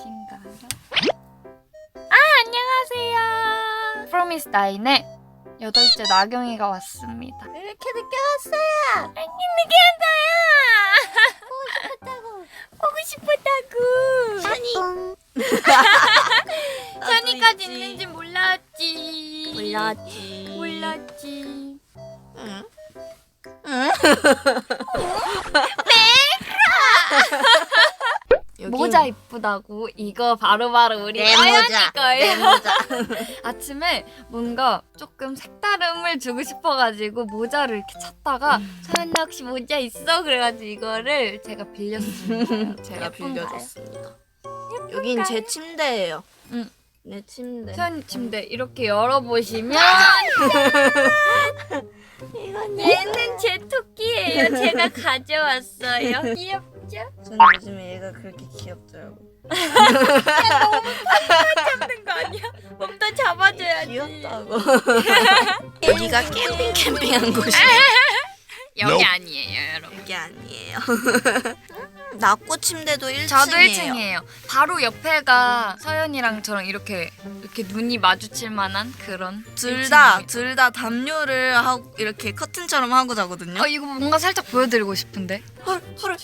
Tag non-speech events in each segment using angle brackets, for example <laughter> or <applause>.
보고 계신가요? 아 안녕하세요. 프로미스 나인의 여덟째 나경이가 왔습니다. 이렇게 늦게 왔어요. 아니 늦게 왔어요. 보고 싶었다고. 션이. 현이까지 <laughs> 있는지 몰랐지. 몰랐지. 몰랐지. 응. 여 <laughs> 기 모자 이쁘다고 이거 바로바로 우리 내 서연이 모자. 거예요. 내 모자. <laughs> 아침에 뭔가 조금 색다름을 주고 싶어가지고 모자를 이렇게 찾다가 음. 서연 나 혹시 모자 있어? 그래가지고 이거를 제가 빌렸습니다. <laughs> 제가? 빌려줬습니다. 여긴 제 침대예요. 응. 내 침대. 서연 침대 이렇게 열어보시면 <laughs> 이건 얘는 제 토끼예요. 제가 가져왔어요. 귀엽죠? 저는 요즘에 얘가 그렇게 귀엽더라고. 잡는 거 아니야? 몸도 잡아줘야지. 귀엽다고. 여기가 <laughs> 캠핑 캠핑한 곳이에요. 여기 아니에요, 여러분. 여기 아니에요. <laughs> 낙고 침대도 1층이에요. 저도 1층이에요. 바로 옆에가 서연이랑 저랑 이렇게 이렇게 눈이 마주칠 만한 그런 둘 다 1층입니다. 둘 다 담요를 하고 이렇게 커튼처럼 하고 자거든요. 어 이거 뭔가 살짝 보여드리고 싶은데 헐, 헐.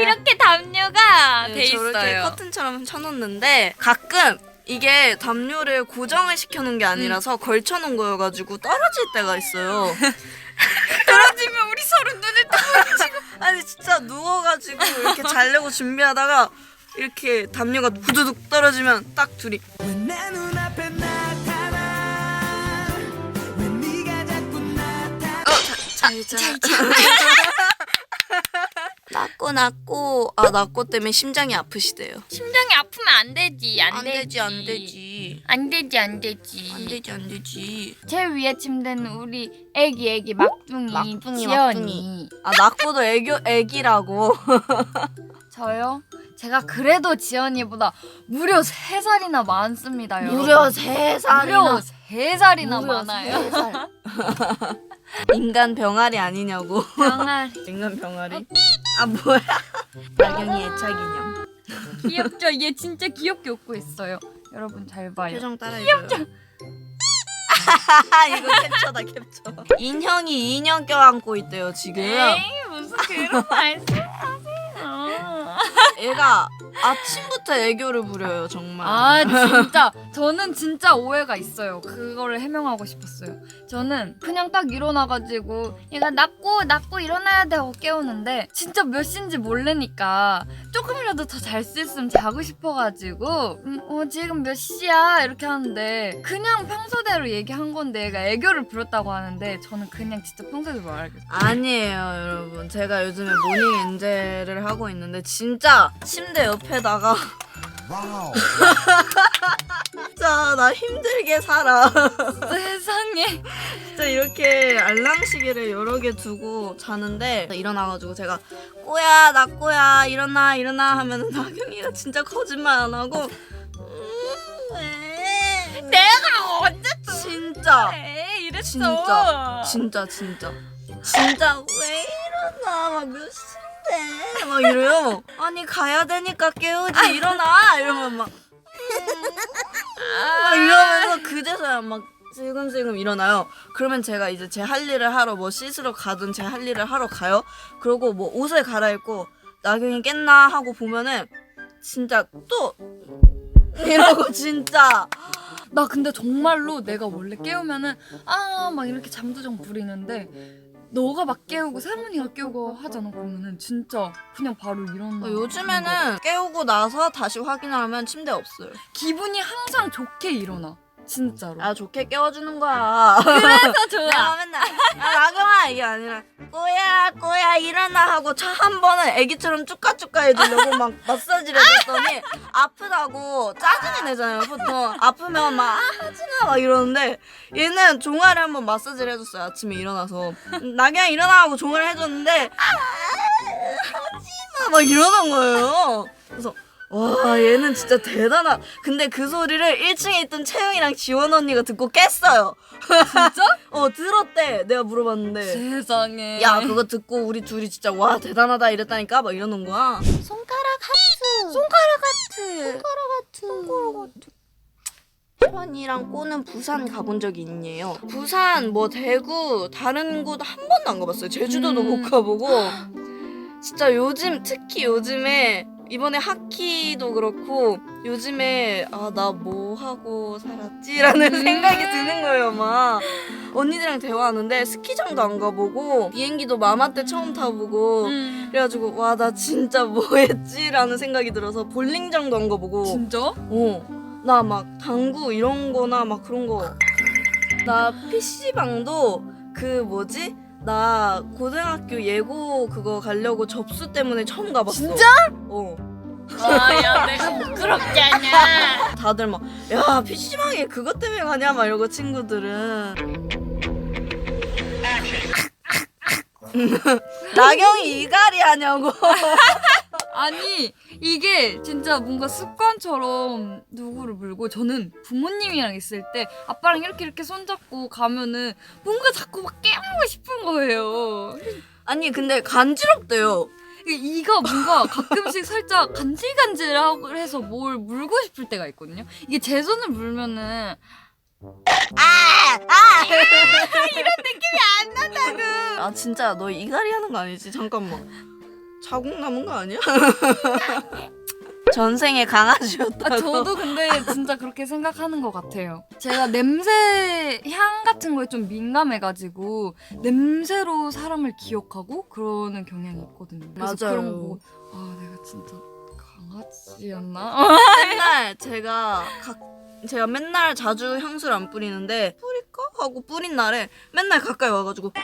이렇게 담요가 네, 돼 저렇게 있어요. 커튼처럼 쳐놓는데 가끔 이게 담요를 고정을 시켜놓은 게 아니라서 걸쳐놓은 거여가지고 떨어질 때가 있어요. <laughs> 자려고 준비하다가 이렇게 담요가 후두둑 떨어지면 딱 둘이. 잘자. <laughs> 낳고 낳고. 아 낳고 때문에 심장이 아프시대요. 심장이 아프면 안 되지 안, 안 되지 안 되지 안 되지 안 되지 안 되지 안 되지. 제 위에 침대는 우리 애기 애기 막둥이 막둥이, 지연이. 아 낳고도 애교 애기라고. <laughs> 저요? 제가 그래도 지연이보다 무려 3살이나 많습니다 여러분 무려 세 살이나 무려 3살이나 무려 많아요 세 살. <laughs> 인간 병아리 아니냐고. 병아리 <laughs> 인간 병아리? 아 뭐야? 나경이 애착 인형. 귀엽죠? 얘 진짜 귀엽게 웃고 있어요 여러분 잘 봐요 표정 따라해줘요. <laughs> 이거 캡처다 캡처. 인형이 인형 껴안고 있대요 지금. 에이 무슨 그런 말씀하세요 얘가 아침부터 애교를 부려요 정말. 아 진짜. 저는 진짜 오해가 있어요. 그거를 해명하고 싶었어요. 저는 그냥 딱 일어나가지고 얘가 낫고 낫고 일어나야 돼. 하고 깨우는데 진짜 몇 시인지 모르니까 조금이라도 더 잘 수 있으면 자고 싶어가지고 음, 어 지금 몇 시야? 이렇게 하는데 그냥 평소대로 얘기한 건데 얘가 애교를 부렸다고 하는데 저는 그냥 진짜 평소대로 말하겠어요. 아니에요 여러분. 제가 요즘에 모닝 엔젤을 하고 있는데 진짜 침대 옆에다가. <laughs> 진짜 나 힘들게 살아. <laughs> 세상에. 진짜 이렇게 알람 시계를 여러 개 두고 자는데 일어나가지고 제가 꼬야 나 꼬야 일어나 일어나 하면은 나경이가 진짜 거짓말 안 하고 음, 왜? 내가 언제 진짜. 해 이랬어? 진짜. 진짜 진짜. 진짜 왜 일어나? 막몇 시 인데 막 이래요. 아니 가야 되니까 깨우지. 일어나. 이러면 막, 막 이러면서 그제서야 막 슬금슬금 일어나요. 그러면 제가 이제 제 할 일을 하러 뭐 씻으러 가든 제 할 일을 하러 가요. 그러고 뭐 옷을 갈아입고 나경이 깼나 하고 보면은 진짜 또 이러고 진짜. 나 근데 정말로 내가 원래 깨우면은 아 막 이렇게 잠도정 부리는데 너가 막 깨우고 세문이가 깨우고 하잖아 그러면은 진짜 그냥 바로 일어나 어, 요즘에는 깨우고 나서 다시 확인하면 침대 없어요. 기분이 항상 좋게 일어나 진짜로. 아 좋게 깨워주는 거야. 그래서 <laughs> 내가 좋아 맨날 아 나경아 이게 아니라 꼬야 꼬야 일어나 하고 차 한 번은 애기처럼 쭈까쭈까 해주려고 막 마사지를 해줬더니 아프다고 짜증이 내잖아요 보통. 아프면 막 아, 하지마 막 이러는데 얘는 종아리 한번 마사지를 해줬어요 아침에 일어나서. 나경아 일어나 하고 종아리 해줬는데 아, 하지마 막 이러는 거예요. 그래서 와 얘는 진짜 대단하. 근데 그 소리를 1층에 있던 채영이랑 지원 언니가 듣고 깼어요. 진짜? <laughs> 어 들었대. 내가 물어봤는데. 세상에. 야 그거 듣고 우리 둘이 진짜 와 대단하다 이랬다니까 막 이러는 거야. 손가락 하트. 손가락 하트. 손가락 하트. 손가락 하트. 현이랑 꼬는 부산 가본 적이 있네요. 부산 뭐 대구 다른 곳 한 번도 안 가봤어요. 제주도도 음. 못 가보고 진짜 요즘 특히 요즘에 이번에 하키도 그렇고 요즘에 아 나 뭐 하고 살았지라는 <laughs> 음. 생각이 드는 거예요 막 언니들이랑 대화하는데 스키장도 안 가보고 비행기도 마마 때 처음 타보고 음. 그래가지고 와 나 진짜 뭐 <laughs> 했지라는 생각이 들어서 볼링장도 안 가보고 진짜? 어. 나 막 당구 이런 거나 막 그런 거. 나 PC방도 그 뭐지? 나 고등학교 예고 그거 가려고 접수 때문에 처음 가봤어. 진짜? 어. 아야 내가 부끄럽잖아. 다들 막, 야, PC방에 그것 때문에 가냐? 막 이러고 친구들은. 나경이 이갈이 하냐고. <laughs> 아니 이게 진짜 뭔가 습관처럼 누구를 물고 저는 부모님이랑 있을 때 아빠랑 이렇게 이렇게 손잡고 가면은 뭔가 자꾸 막 깨물고 싶은 거예요. 아니, 근데 간지럽대요. 이가 뭔가 가끔씩 살짝 간질간질하고 해서 뭘 물고 싶을 때가 있거든요. 이게 제 손을 물면은 아, 진짜 너 이갈이 하는 거 아니지? 잠깐만. 자국 남은 거 아니야? <laughs> 전생에 강아지였다고. 아, 저도 근데 진짜 그렇게 생각하는 것 같아요. 제가 냄새 향 같은 거에 좀 민감해가지고 냄새로 사람을 기억하고 그러는 경향이 있거든요. 그래서 맞아요. 그런 거 보고 아 내가 진짜 강아지였나? 맨날 제가 각 제가 맨날 자주 향수를 안 뿌리는데 뿌릴까 하고 뿌린 날에 맨날 가까이 와가지고 <laughs>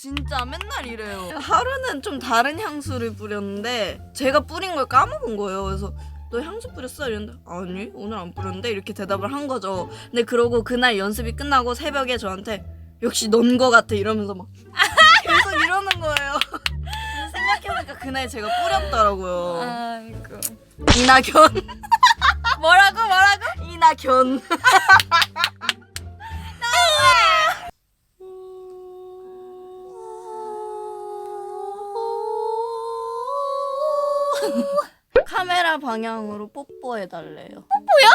진짜 맨날 이래요. 하루는 좀 다른 향수를 뿌렸는데 제가 뿌린 걸 까먹은 거예요. 그래서 너 향수 뿌렸어? 이랬는데 아니 오늘 안 뿌렸는데 이렇게 대답을 한 거죠. 근데 그러고 그날 연습이 끝나고 새벽에 저한테 역시 넌 거 같아 이러면서 막 <laughs> 계속 이러는 거예요. 근데 생각해보니까 그날 제가 뿌렸더라고요. 아이고 이낙연 <laughs> 뭐라고 뭐라고? 이낙연 <laughs> 카메라 방향으로 뽀뽀해 달래요. 뽀뽀요?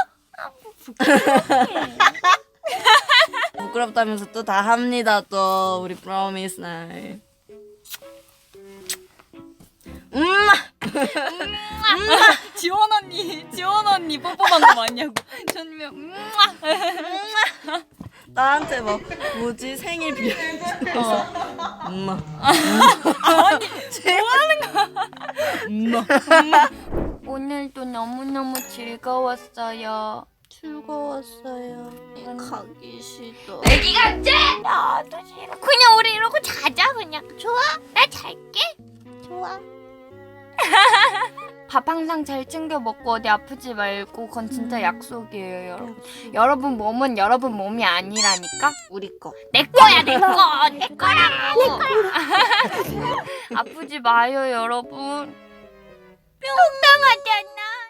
<laughs> 부끄럽다면서 또 다 합니다 또 우리 프로미스 날. 음! <laughs> 지원 언니 지원 언니 뽀뽀한 거 맞냐고? 저는 음! 나한테 막 뭐지? 생일 비하해서. 엄마 <laughs> 오늘도 너무너무 즐거웠어요. 즐거웠어요. 가기 싫어. 애기 같지? 나도 싫어. 그냥 우리 이러고 자자 그냥. 좋아? 나 잘게. 좋아. <laughs> 밥 항상 잘 챙겨 먹고 어디 아프지 말고 그건 진짜 약속이에요 여러분 여러분 몸은 여러분 몸이 아니라니까 우리 거. 내 거야 내 거. <laughs> 내 거라고. <laughs> 아프지 마요 여러분 건강하잖아.